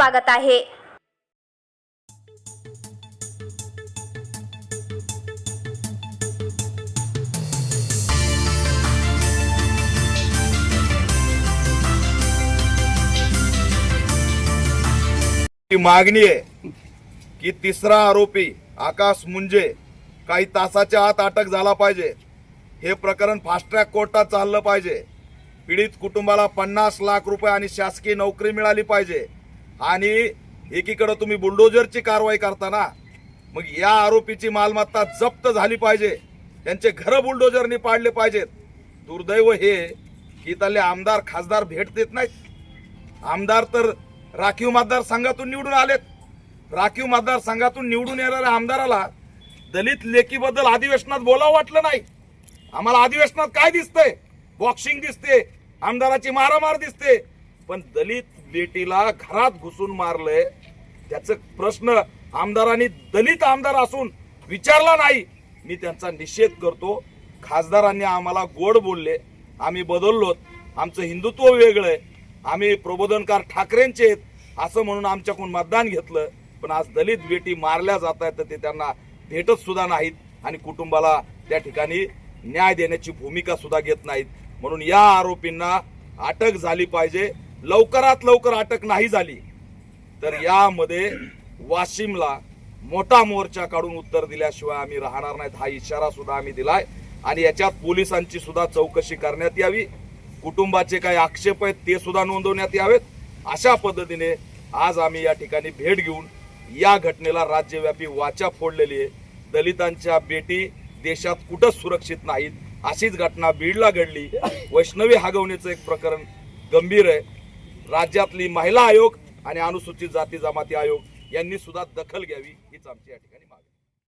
स्वागत आहे. मागणी आहे की तिसरा आरोपी आकाश मुंजे काही तासाच्या आत अटक झाला पाहिजे. हे प्रकरण फास्ट ट्रॅक कोर्टात चाललं पाहिजे. पीडित कुटुंबाला पन्नास लाख रुपये आणि शासकीय नोकरी मिळाली पाहिजे. आणि एकीकडं तुम्ही बुलडोजरची कारवाई करताना मग या आरोपीची मालमत्ता जप्त झाली पाहिजे. त्यांचे घर बुलडोजरनी पाडले पाहिजेत. दुर्दैव हे की इथले आमदार खासदार भेट देत नाहीत. आमदार तर राखीव मतदारसंघातून निवडून आलेत. राखीव मतदारसंघातून निवडून येणाऱ्या आमदाराला दलित लेकीबद्दल अधिवेशनात बोलावं वाटलं नाही. आम्हाला अधिवेशनात काय दिसतंय? बॉक्सिंग दिसते आमदाराची मारामार दिसते. पण दलित बेटीला घरात घुसून मारलंय त्याचं प्रश्न आमदारांनी दलित आमदार असून विचारला नाही. मी त्यांचा निषेध करतो. खासदारांनी आम्हाला गोड बोलले. आम्ही बदललोत. आमचं हिंदुत्व वेगळं आहे. आम्ही प्रबोधनकार ठाकरेंचे आहेत असं म्हणून आमच्याकडून मतदान घेतलं. पण आज दलित बेटी मारल्या जात आहेत तर ते त्यांना भेटत सुद्धा नाहीत आणि कुटुंबाला त्या ठिकाणी न्याय देण्याची भूमिका सुद्धा घेत नाहीत. म्हणून या आरोपींना अटक झाली पाहिजे. लवकरात लवकर अटक नाही झाली तर यामध्ये वाशिमला मोठा मोर्चा काढून उत्तर दिल्याशिवाय आम्ही राहणार नाहीत. हा इशारा सुद्धा आम्ही दिलाय. आणि याच्यात पोलिसांची सुद्धा चौकशी करण्यात यावी. कुटुंबाचे काही आक्षेप आहेत ते सुद्धा नोंदवण्यात यावेत. अशा पद्धतीने आज आम्ही या ठिकाणी भेट घेऊन या घटनेला राज्यव्यापी वाचा फोडलेली आहे. दलितांच्या बेटी देशात कुठंच सुरक्षित नाहीत. अशीच घटना बीडला घडली. वैष्णवी हागवण्याचं एक प्रकरण गंभीर आहे. राज्यातली महिला आयोग आणि अनुसूचित जाती जमाती आयोग यांनी सुद्धा दखल घ्यावी हीच आमची या ठिकाणी मागणी.